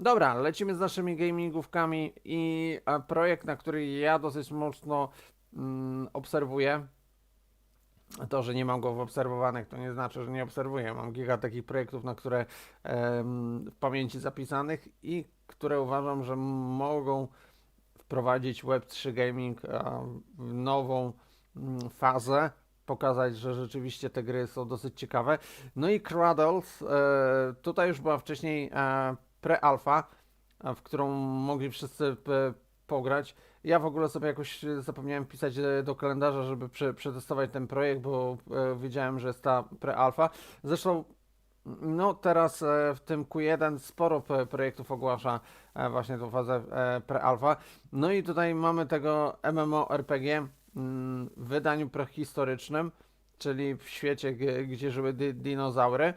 Dobra, lecimy z naszymi gamingówkami i e, projekt, na który ja dosyć mocno mm, obserwuję. To, że nie mam go w obserwowanych, to nie znaczy, że nie obserwuję. Mam kilka takich projektów, na które em, w pamięci zapisanych i które uważam, że mogą wprowadzić Web3 Gaming e, w nową mm, fazę, pokazać, że rzeczywiście te gry są dosyć ciekawe. No i Cradles, e, tutaj już była wcześniej pre-alpha, e, w którą mogli wszyscy pograć. Ja w ogóle sobie jakoś zapomniałem wpisać e, do kalendarza, żeby prze, przetestować ten projekt, bo e, wiedziałem, że jest ta pre-alpha. Zresztą no teraz e, w tym Q1 sporo projektów ogłasza właśnie tą fazę pre-alpha. No i tutaj mamy tego MMORPG mm, w wydaniu prehistorycznym, czyli w świecie, gdzie żyły dinozaury.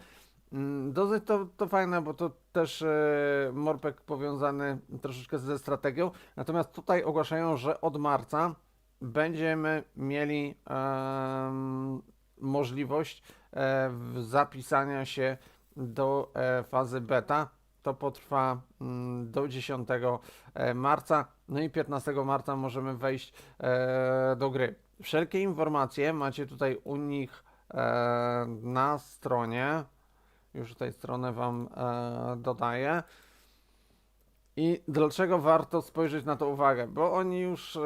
Mm, Dosyć to, to fajne, bo to też e, morpek powiązany troszeczkę ze strategią. Natomiast tutaj ogłaszają, że od marca będziemy mieli możliwość e, zapisania się do e, fazy beta. To potrwa mm, do 10 e, marca. No i 15 marca możemy wejść do gry. Wszelkie informacje macie tutaj u nich na stronie. Już tutaj stronę Wam e, dodaję. I dlaczego warto spojrzeć na to uwagę? Bo oni już e,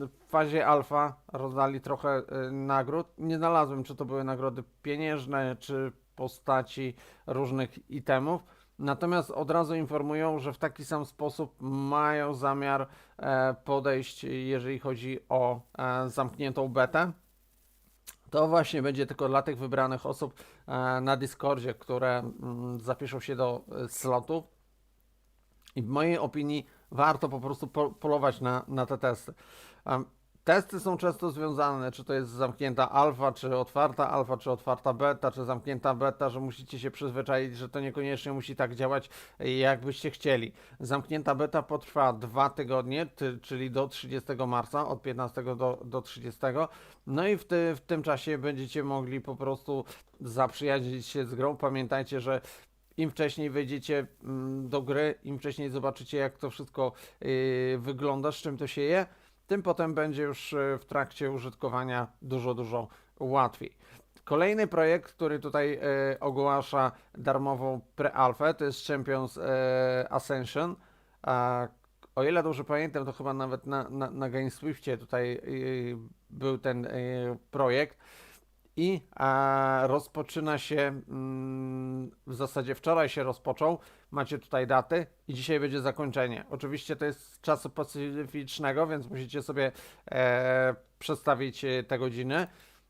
w fazie alfa rozdali trochę e, nagród. Nie znalazłem, czy to były nagrody pieniężne, czy postaci różnych itemów. Natomiast od razu informują, że w taki sam sposób mają zamiar podejść, jeżeli chodzi o zamkniętą betę. To właśnie będzie tylko dla tych wybranych osób na Discordzie, które mm, zapiszą się do e, slotów. I w mojej opinii warto po prostu po, polować na, na te testy. Testy są często związane, czy to jest zamknięta alfa, czy otwarta alfa, czy otwarta beta, czy zamknięta beta, że musicie się przyzwyczaić, że to niekoniecznie musi tak działać, jak byście chcieli. Zamknięta beta potrwa dwa tygodnie, ty, czyli do 30 marca, od 15 do, do 30. No i w, ty, w tym czasie będziecie mogli po prostu zaprzyjaźnić się z grą. Pamiętajcie, że im wcześniej wejdziecie mm, do gry, im wcześniej zobaczycie, jak to wszystko yy, wygląda, z czym to się je, tym potem będzie już yy, w trakcie użytkowania dużo, dużo łatwiej. Kolejny projekt, który tutaj yy, ogłasza darmową pre-alfę, to jest Champions yy, Ascension. O ile dobrze pamiętam, to chyba nawet na, na, na GameSwiftie tutaj był ten projekt i e, rozpoczyna się mm, w zasadzie wczoraj się rozpoczął. Macie tutaj daty i dzisiaj będzie zakończenie. Oczywiście to jest czasu pacyficznego, więc musicie sobie e, przestawić e, te godziny.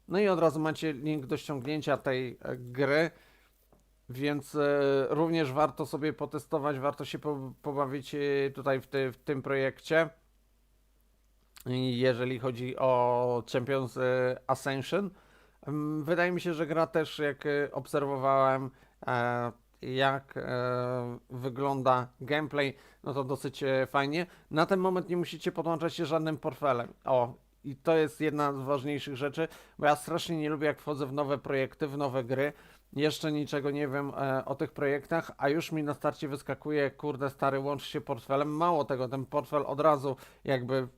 No i od razu macie link do ściągnięcia tej e, gry. Więc e, również warto sobie potestować, warto się po, pobawić e, tutaj w, ty, w tym projekcie. Jeżeli chodzi o Champions Ascension. Wydaje mi się, że gra też, jak e, obserwowałem, e, jak e, wygląda gameplay, no to dosyć fajnie. Na ten moment nie musicie podłączać się żadnym portfelem. O, i to jest jedna z ważniejszych rzeczy, bo ja strasznie nie lubię, jak wchodzę w nowe projekty, w nowe gry. Jeszcze niczego nie wiem e, o tych projektach, a już mi na starcie wyskakuje, kurde stary, łącz się portfelem. Mało tego, ten portfel od razu jakby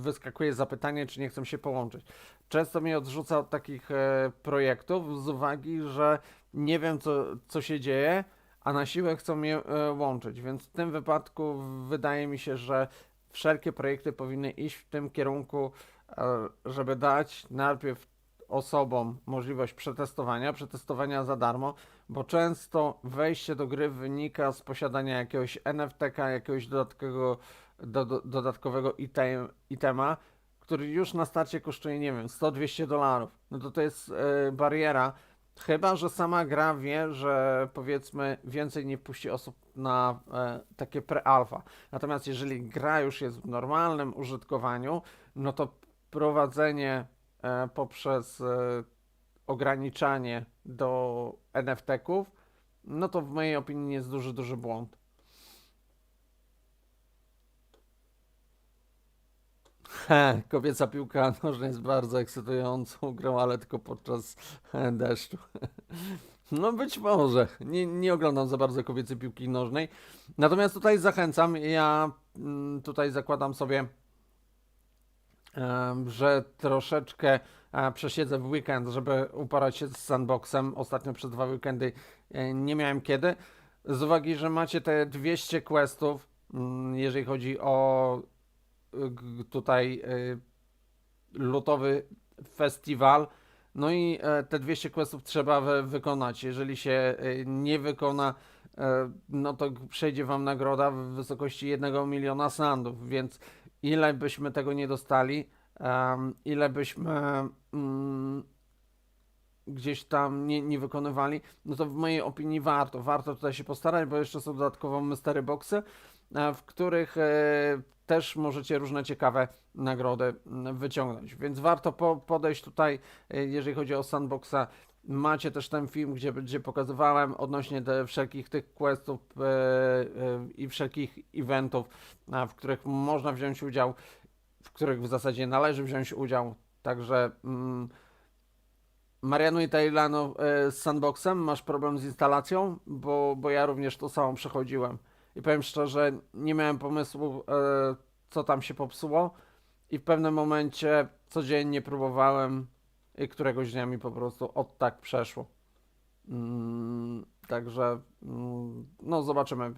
wyskakuje zapytanie, czy nie chcę się połączyć. Często mnie odrzuca od takich e, projektów z uwagi, że nie wiem, co, co się dzieje, a na siłę chcą mnie e, łączyć. Więc w tym wypadku wydaje mi się, że wszelkie projekty powinny iść w tym kierunku, e, żeby dać najpierw osobom możliwość przetestowania, przetestowania za darmo, bo często wejście do gry wynika z posiadania jakiegoś NFT-ka, jakiegoś dodatkowego, do, do, dodatkowego item, itema, który już na starcie kosztuje, nie wiem, 100-200 dolarów. No to to jest e, bariera. Chyba, że sama gra wie, że powiedzmy więcej nie wpuści osób na e, takie pre-alpha. Natomiast jeżeli gra już jest w normalnym użytkowaniu, no to prowadzenie e, poprzez e, ograniczanie do NFT-ków, no to w mojej opinii jest duży, duży błąd. He, kobieca piłka nożna jest bardzo ekscytującą grą, ale tylko podczas deszczu. No być może. Nie, nie oglądam za bardzo kobiecej piłki nożnej. Natomiast tutaj zachęcam. Ja mm, tutaj zakładam sobie, że troszeczkę e, przesiedzę w weekend, żeby uporać się z sandboxem. Ostatnio przez dwa weekendy e, nie miałem kiedy. Z uwagi, że macie te 200 questów, mm, jeżeli chodzi o tutaj y, lutowy festiwal. No i e, te 200 questów trzeba wy, wykonać. Jeżeli się e, nie wykona, e, no to przejdzie wam nagroda w wysokości 1 miliona sandów, więc ile byśmy tego nie dostali, ile byśmy mm, gdzieś tam nie, nie wykonywali, no to w mojej opinii warto. Warto tutaj się postarać, bo jeszcze są dodatkowo mystery boxy, w których e, też możecie różne ciekawe nagrody wyciągnąć. Więc warto po, podejść tutaj, e, jeżeli chodzi o sandboxa. Macie też ten film, gdzie, gdzie pokazywałem odnośnie te wszelkich tych questów e, e, i wszelkich eventów, a, w których można wziąć udział, w których w zasadzie należy wziąć udział. Także mm, Marianu i Tailano e, z sandboxem masz problem z instalacją, bo, bo ja również to samo przechodziłem. I powiem szczerze, nie miałem pomysłu, e, co tam się popsuło. I w pewnym momencie codziennie próbowałem i któregoś dnia mi po prostu od tak przeszło. Mm, także, mm, no zobaczymy. E,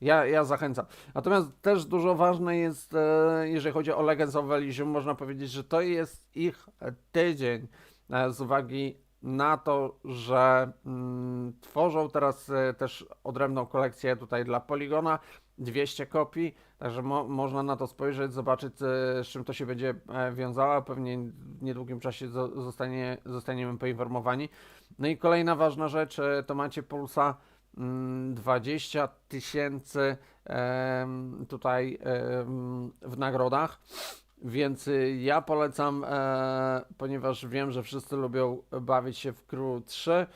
ja, ja zachęcam. Natomiast też dużo ważne jest, e, jeżeli chodzi o Legends of Elysium, można powiedzieć, że to jest ich e, tydzień e, z uwagi na to, że mm, tworzą teraz e, też odrębną kolekcję tutaj dla Poligona, 200 kopii, także mo można na to spojrzeć, zobaczyć e, z czym to się będzie e, wiązało, pewnie w niedługim czasie zo zostanie, zostaniemy poinformowani. No i kolejna ważna rzecz, to macie Pulsa mm, 20 tysięcy em, tutaj w nagrodach. Więc y, ja polecam, e, ponieważ wiem, że wszyscy lubią bawić się w Crew 3,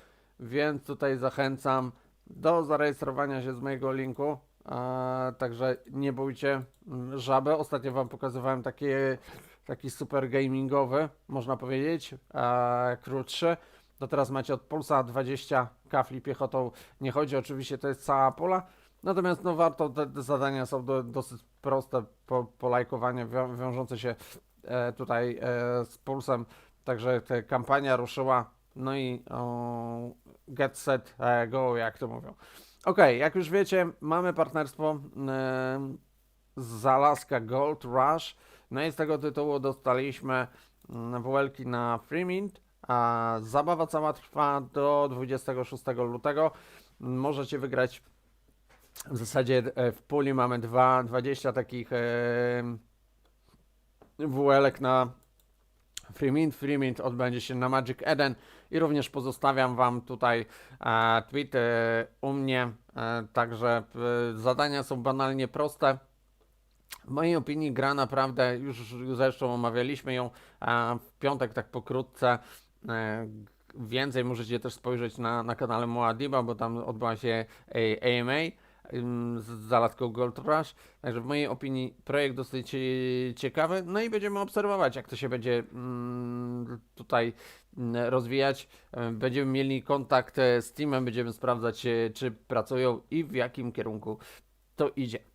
więc tutaj zachęcam do zarejestrowania się z mojego linku. E, także nie bójcie mm, żaby. Ostatnio Wam pokazywałem takie, taki super gamingowy, można powiedzieć, e, Crew 3. To teraz macie od Pulsa 20 kafli piechotą. Nie chodzi, oczywiście to jest cała pula. Natomiast no warto, te, te zadania są do, dosyć proste po, po lajkowaniu, wią, wiążące się e, tutaj e, z pulsem. Także ta kampania ruszyła. No i o, get set, e, go, jak to mówią. Ok, jak już wiecie, mamy partnerstwo e, z Alaska Gold Rush. No i z tego tytułu dostaliśmy mm, WL-ki na Freemint. A zabawa cała trwa do 26 lutego. Możecie wygrać w zasadzie e, w puli mamy dwa, 20 takich e, WL-ek na Freemint. Freemint odbędzie się na Magic Eden i również pozostawiam Wam tutaj e, tweet e, u mnie. Także zadania są banalnie proste. W mojej opinii gra naprawdę, już zresztą omawialiśmy ją w piątek tak pokrótce. Więcej możecie też spojrzeć na, na kanale Moadiba, bo tam odbyła się AMA z zalatką Gold Rush. Także w mojej opinii projekt dosyć e, ciekawy. No i będziemy obserwować, jak to się będzie mm, tutaj mm, rozwijać. E, Będziemy mieli kontakt e, z teamem, będziemy sprawdzać, czy pracują i w jakim kierunku to idzie.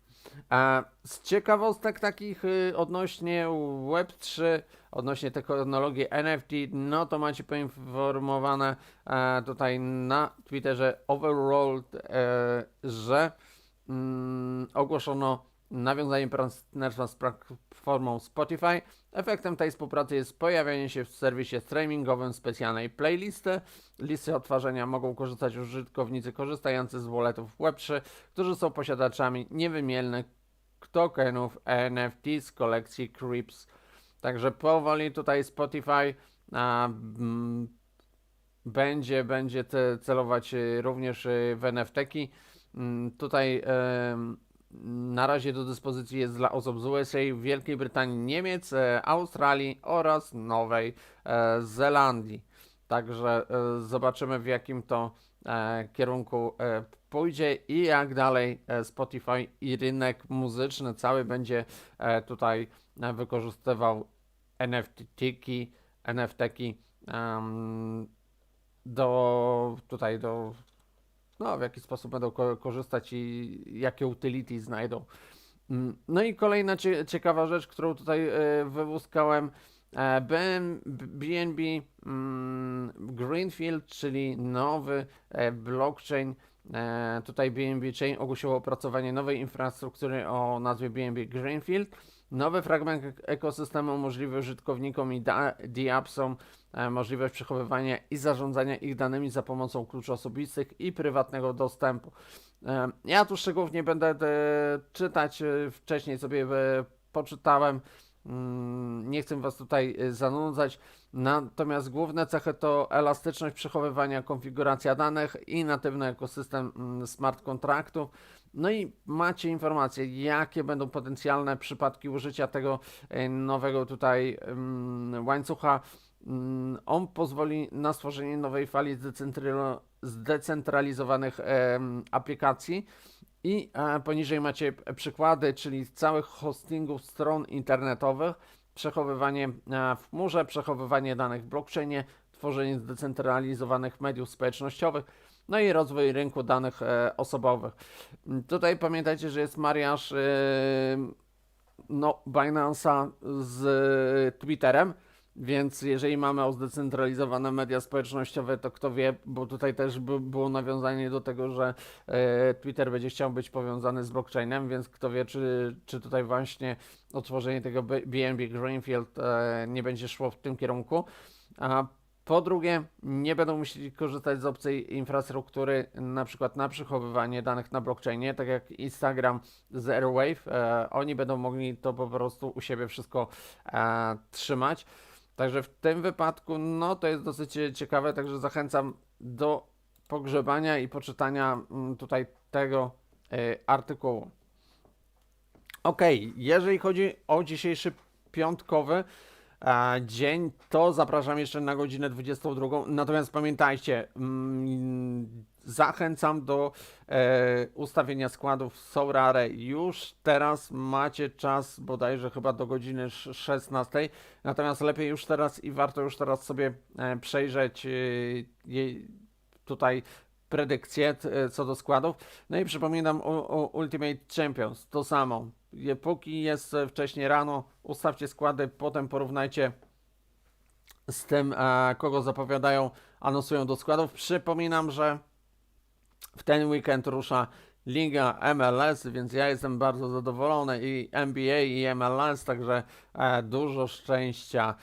A z ciekawostek takich y, odnośnie Web3, odnośnie technologii NFT, no to macie poinformowane e, tutaj na Twitterze Overworld, e, że mm, ogłoszono nawiązanie partnerstwa z platformą Spotify. Efektem tej współpracy jest pojawienie się w serwisie streamingowym specjalnej playlisty. Listy odtwarzania mogą korzystać użytkownicy korzystający z walletów Web3, którzy są posiadaczami niewymiennych tokenów NFT z kolekcji Creeps. Także powoli tutaj Spotify a, mm, będzie, będzie celować y, również y, w NFT-ki. Mm, Tutaj em, na razie do dyspozycji jest dla osób z USA, Wielkiej Brytanii, Niemiec, e, Australii oraz Nowej e, Zelandii. Także e, zobaczymy w jakim to kierunku pójdzie i jak dalej Spotify i rynek muzyczny cały będzie tutaj wykorzystywał NFT-ki, NFT-ki do tutaj do no w jaki sposób będą ko- korzystać i jakie utility znajdą. Mm, No i kolejna cie- ciekawa rzecz, którą tutaj e, wyłuskałem. E, BN BNB mm, Greenfield, czyli nowy e, blockchain. E, tutaj BNB Chain ogłosiło opracowanie nowej infrastruktury o nazwie BNB Greenfield. Nowy fragment ek- ekosystemu umożliwi użytkownikom i da- DAppsom e, możliwość przechowywania i zarządzania ich danymi za pomocą kluczy osobistych i prywatnego dostępu. E, Ja tu szczegółów nie będę e, czytać, wcześniej sobie poczytałem. Mm, Nie chcę Was tutaj zanudzać. Natomiast główne cechy to elastyczność przechowywania, konfiguracja danych i natywny ekosystem mm, smart kontraktów. No i macie informacje, jakie będą potencjalne przypadki użycia tego e, nowego tutaj łańcucha. Mm, On pozwoli na stworzenie nowej fali zdecentralizowanych aplikacji. I e, poniżej macie przykłady, czyli całych hostingów stron internetowych, przechowywanie e, w chmurze, przechowywanie danych w blockchainie, tworzenie zdecentralizowanych mediów społecznościowych, no i rozwój rynku danych e, osobowych. Tutaj pamiętajcie, że jest mariaż e, no, Binance'a z e, Twitterem. Więc jeżeli mamy o zdecentralizowane media społecznościowe, to kto wie, bo tutaj też by, było nawiązanie do tego, że Twitter będzie chciał być powiązany z blockchainem, więc kto wie, czy, czy tutaj właśnie otworzenie tego BNB Greenfield nie będzie szło w tym kierunku. A po drugie, nie będą musieli korzystać z obcej infrastruktury, na przykład na przechowywanie danych na blockchainie, tak jak Instagram z Airwave. E, oni będą mogli to po prostu u siebie wszystko e, trzymać. Także w tym wypadku, no to jest dosyć cie- ciekawe, także zachęcam do pogrzebania i poczytania mm, tutaj tego y, artykułu. Ok, jeżeli chodzi o dzisiejszy piątkowy e, dzień, to zapraszam jeszcze na godzinę 22. Natomiast pamiętajcie, mm, zachęcam do e, ustawienia składów Sourare. Już teraz macie czas bodajże chyba do godziny sz- 16. Natomiast lepiej już teraz i warto już teraz sobie e, przejrzeć e, tutaj predykcje e, co do składów. No i przypominam o, o Ultimate Champions, to samo. Póki jest wcześniej rano, ustawcie składy, potem porównajcie z tym, e, kogo zapowiadają, anonsują do składów. Przypominam, że w ten weekend rusza Liga MLS, więc ja jestem bardzo zadowolony i NBA i MLS, także e, dużo szczęścia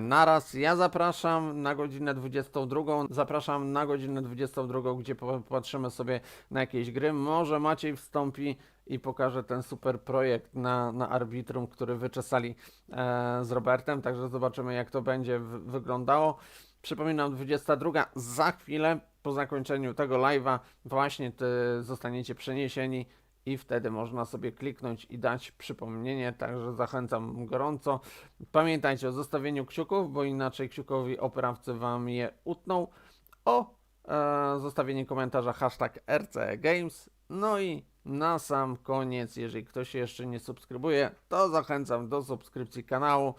naraz. Ja zapraszam na godzinę 22, zapraszam na godzinę 22, gdzie po- popatrzymy sobie na jakieś gry. Może Maciej wstąpi i pokaże ten super projekt na, na Arbitrum, który wyczesali e, z Robertem, także zobaczymy jak to będzie wyglądało. Przypominam, 22 za chwilę po zakończeniu tego live'a właśnie zostaniecie przeniesieni i wtedy można sobie kliknąć i dać przypomnienie, także zachęcam gorąco. Pamiętajcie o zostawieniu kciuków, bo inaczej kciukowi oprawcy wam je utną. O e, zostawienie komentarza hashtag RCGames. No i na sam koniec, jeżeli ktoś jeszcze nie subskrybuje, to zachęcam do subskrypcji kanału.